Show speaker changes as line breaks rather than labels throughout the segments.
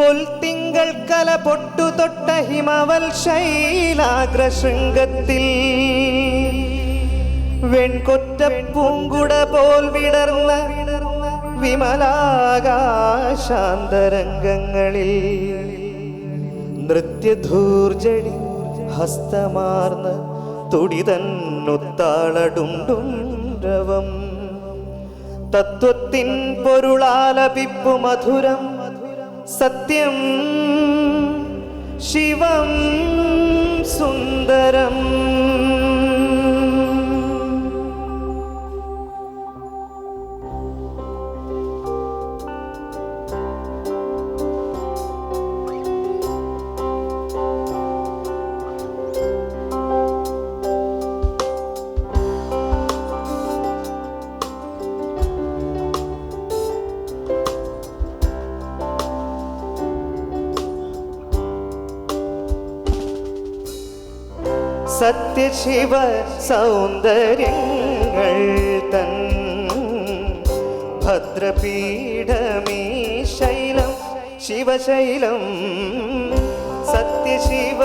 പൊൽത്തിങ്കൾ കല പൊട്ടു തൊട്ട ഹിമവൽ ശൈലാഗ്രശൃംഗത്തിൽ വെൺകൊറ്റ പൂങ്കുട പോൽ വിടർന്ന വിമലാകാശാന്തരംഗങ്ങളിൽ. നൃത്യധൂർജടി ഹസ്തമാർന്ന് തുടിതന്നുത്താളടുണ്ടുണ്ടവം. തത്വത്തിൻ പൊരുളാലപിപ്പു മധുരം സത്യം ശിവം സുന്ദരം. സത്യശിവ സൗന്ദര്യങ്ങൾ തൻ ഭദ്രപീഠമീ ശൈലം ശിവശൈലം. സത്യശിവ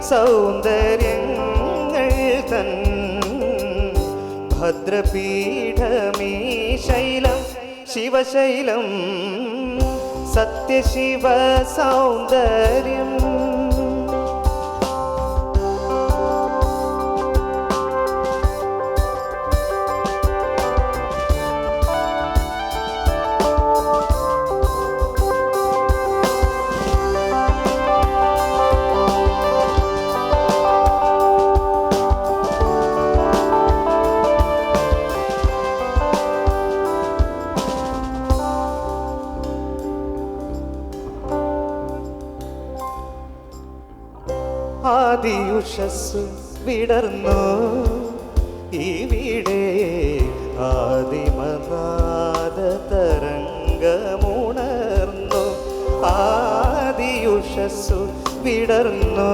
സൗന്ദര്യങ്ങൾ തൻ ഭദ്രപീഠമീ ശൈലം ശിവശൈലം. സത്യശിവ സൗന്ദര്യം ആദിയുഷസ് വിടർന്നു. ഈ ഇവിടെ ആദിമനാദ തരംഗമുണർന്നു ആദിയുഷസ് വിടർന്നു.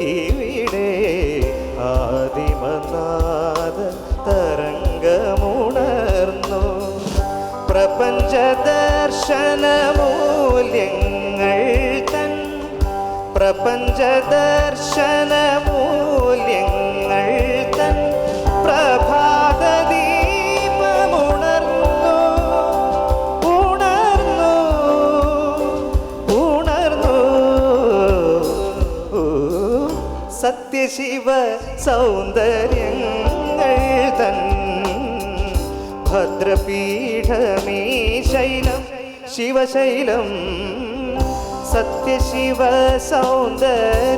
ഈ ഇവിടെ ആദിമനാദ തരംഗമുണർന്നു പ്രപഞ്ച ദർശന മൂല്യങ്ങൾ പ്രപഞ്ച ദർശന മൂല്യങ്ങൾ തൻ പ്രഭാത ദീപമുണർന്നു. ഉണർന്നു. ഉണർന്നു. സത്യശിവ സൗന്ദര്യങ്ങൾ തൻ ഭദ്രപീഠമീ ശൈലം ശിവശൈലം സത്യശിവ സൗന്ദര്യം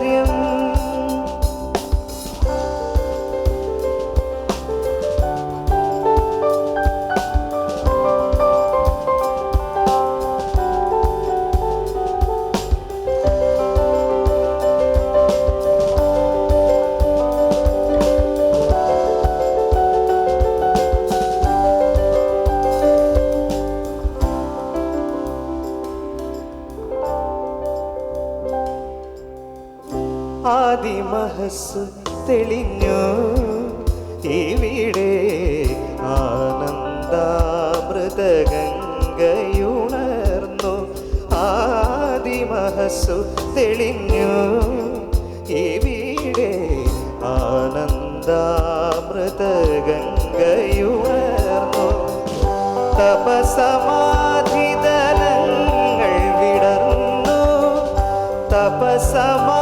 ആദിമഹസ് തെളിഞ്ഞു. ഇവിടെ ആനന്ദാമൃതഗംഗയുണർന്നു. ആദിമഹസു തെളിഞ്ഞു. ഇവിടെ ആനന്ദാമൃതഗംഗയുണർന്നു. തപസമാധിതലങ്ങൾ വിടർന്നു. തപസമാധിതലങ്ങൾ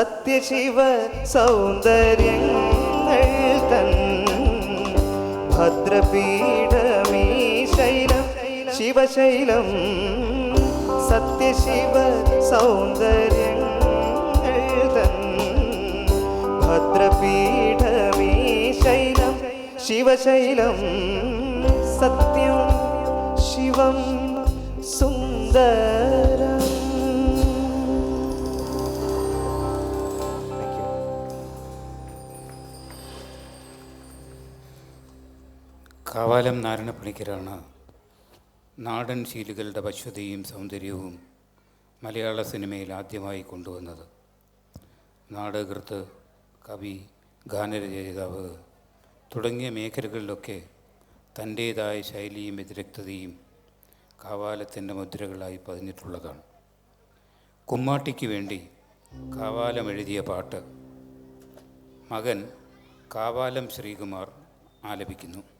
സത്യശിവ സൗന്ദര്യങ്ങൾ തൻ. ഭദ്രപീഠമീ ശൈലം ശിവശൈലം. സത്യശിവ സൗന്ദര്യങ്ങൾ തൻ. ഭദ്രപീഠമീ ശൈലം ശിവശൈലം. സത്യം ശിവം സുന്ദരം
കാവാലം നാരായണപ്പണിക്കരാണ് നാടൻ ശീലുകളുടെ പശ്വതയും സൗന്ദര്യവും മലയാള സിനിമയിൽ ആദ്യമായി കൊണ്ടുവന്നത്. നാടകൃത്ത് കവി ഗാനരചയിതാവ് തുടങ്ങിയ മേഖലകളിലൊക്കെ തന്റേതായ ശൈലിയും വ്യതിരക്തതയും കാവാലത്തിന്റെ മുദ്രകളായി പതിഞ്ഞിട്ടുള്ളതാണ്. കുമ്മാട്ടിക്ക് വേണ്ടി കാവാലം എഴുതിയ പാട്ട് മകൻ കാവാലം ശ്രീകുമാർ ആലപിക്കുന്നു.